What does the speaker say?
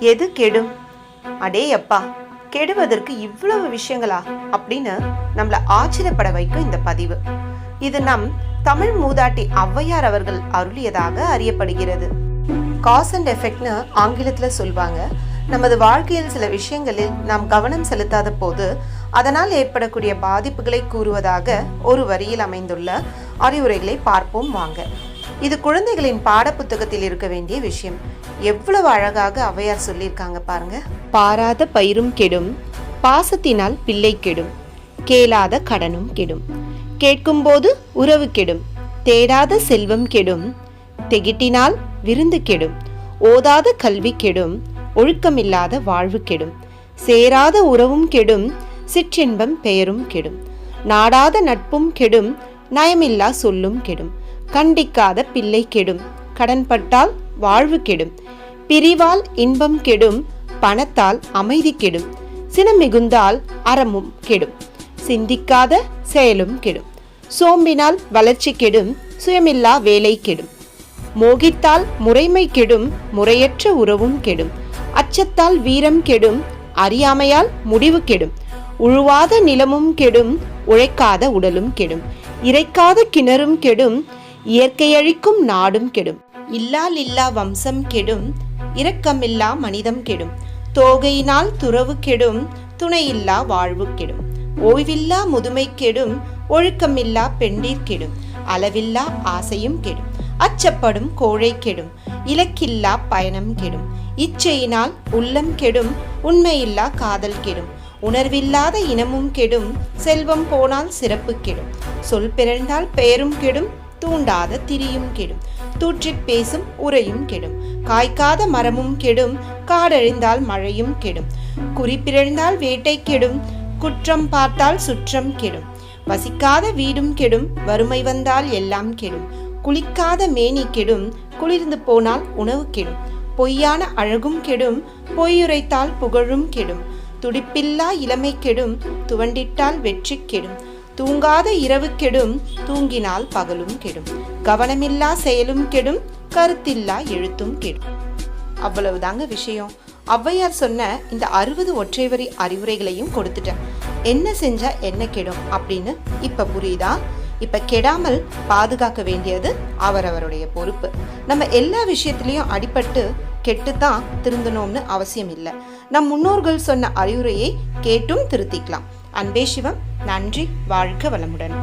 எது கெடும்? அடே அப்பா கெடுவதற்கு இவ்வளவு விஷயங்களா? அப்படின்னு நம்மள ஆச்சரியப்பட வைக்கும் இந்த பதிவு. இது நம் தமிழ் மூதாட்டி ஔவையார் அவர்கள் அருளியதாக அறியப்படுகிறது. காஸ் அண்ட் எஃபெக்ட்னு ஆங்கிலத்தில் சொல்வாங்க. நமது வாழ்க்கையில் சில விஷயங்களில் நாம் கவனம் செலுத்தாத போது அதனால் ஏற்படக்கூடிய பாதிப்புகளை கூறுவதாக ஒரு வரியில் அமைந்துள்ள அறிவுரைகளை பார்ப்போம் வாங்க. இது குழந்தைகளின் பாடப்புத்தகத்தில் இருக்க வேண்டிய விஷயம். எவ்வளவு அழகாக அவையார் சொல்லியிருக்காங்க பாருங்க. பாராத பயிரும் கெடும் பாசத்தினால் பிள்ளை கெடும் கேளாத கடனும் கெடும். கேட்கும்போது உறவு கெடும் தேடாத செல்வம் கெடும் தெகிட்டினால் விருந்து கெடும் ஓதாத கல்வி கெடும் ஒழுக்கமில்லாத வாழ்வு கெடும். சேராத உறவும் கெடும் சிற்றின்பம் பெயரும் கெடும். நாடாத நட்பும் கெடும் நயமில்லா சொல்லும் கெடும். கண்டிக்காத பிள்ளை கெடும். கடன்பட்டால் வாழ்வு கெடும். பிரிவால் இன்பம் கெடும். பணத்தால் அமைதி கெடும். சினம் மிகுந்தால் அறமும் கெடும். சிந்திக்காத செயலும் கெடும். சோம்பினால் வளர்ச்சி கெடும். சுயமில்லா வேலை கெடும். மோகித்தால் முறைமை கெடும். முறையற்ற உறவும் கெடும். அச்சத்தால் வீரம் கெடும். அறியாமையால் முடிவு கெடும். உழுவாத நிலமும் கெடும். உழைக்காத உடலும் கெடும். இறைக்காத கிணறும் கெடும். இயற்கையழிக்கும் நாடும் கெடும். இல்லால் இல்லா வம்சம் கெடும் இரக்கமில்லா மனிதம் கெடும். தோகையினால் துறவு கெடும் துணையில்லா வாழ்வு கெடும். ஓய்வில்லா முதுமை கெடும் ஒழுக்கமில்லா பெண்டீர் கெடும். அளவில்லா ஆசையும் கெடும். அச்சப்படும் கோழை கெடும். இலக்கில்லா பயணம் கெடும். இச்சையினால் உள்ளம் கெடும் உண்மையில்லா காதல் கெடும். உணர்வில்லாத இனமும் கெடும் செல்வம் போனால் சிறப்பு கெடும். சொல் பிறந்தால் பெயரும் கெடும் தூண்டாத திரியும் கெடும். தூற்றிப் பேசும் உரையும் கெடும். காய்க்காத மரமும் கெடும். காடழிந்தால் மழையும் கெடும். குறிப்பிழந்தால் வேட்டை கெடும். குற்றம் பார்த்தால் சுற்றம் கெடும். வசிக்காத வீடும் கெடும். வறுமை வந்தால் எல்லாம் கெடும். குளிக்காத மேனி கெடும். குளிர்ந்து போனால் உணவு கெடும். பொய்யான அழகும் கெடும். பொய்யுரைத்தால் புகழும் கெடும். துடிப்பில்லா இளமை கெடும். துவண்டிட்டால் வெற்றி கெடும். தூங்காத இரவு கெடும் தூங்கினால் பகலும் கெடும். கவனமில்லா செயலும் கெடும் கருத்தில்லா எழுத்தும் கெடும். அவ்வளவுதாங்க விஷயம். ஔவையார் சொன்ன இந்த அறுபது ஒற்றை வரி அறிவுரைகளையும் கொடுத்துட்டேன். என்ன செஞ்சா என்ன கெடும் அப்படின்னு இப்ப புரியுதா? இப்ப கெடாமல் பாதுகாக்க வேண்டியது அவரவருடைய பொறுப்பு. நம்ம எல்லா விஷயத்திலையும் அடிபட்டு கெட்டுத்தான் திருந்தணும்னு அவசியம் இல்லை. நம் முன்னோர்கள் சொன்ன அறிவுரையை கேட்டும் திருத்திக்கலாம். அன்பே சிவம். நன்றி. வாழ்க வளமுடன்.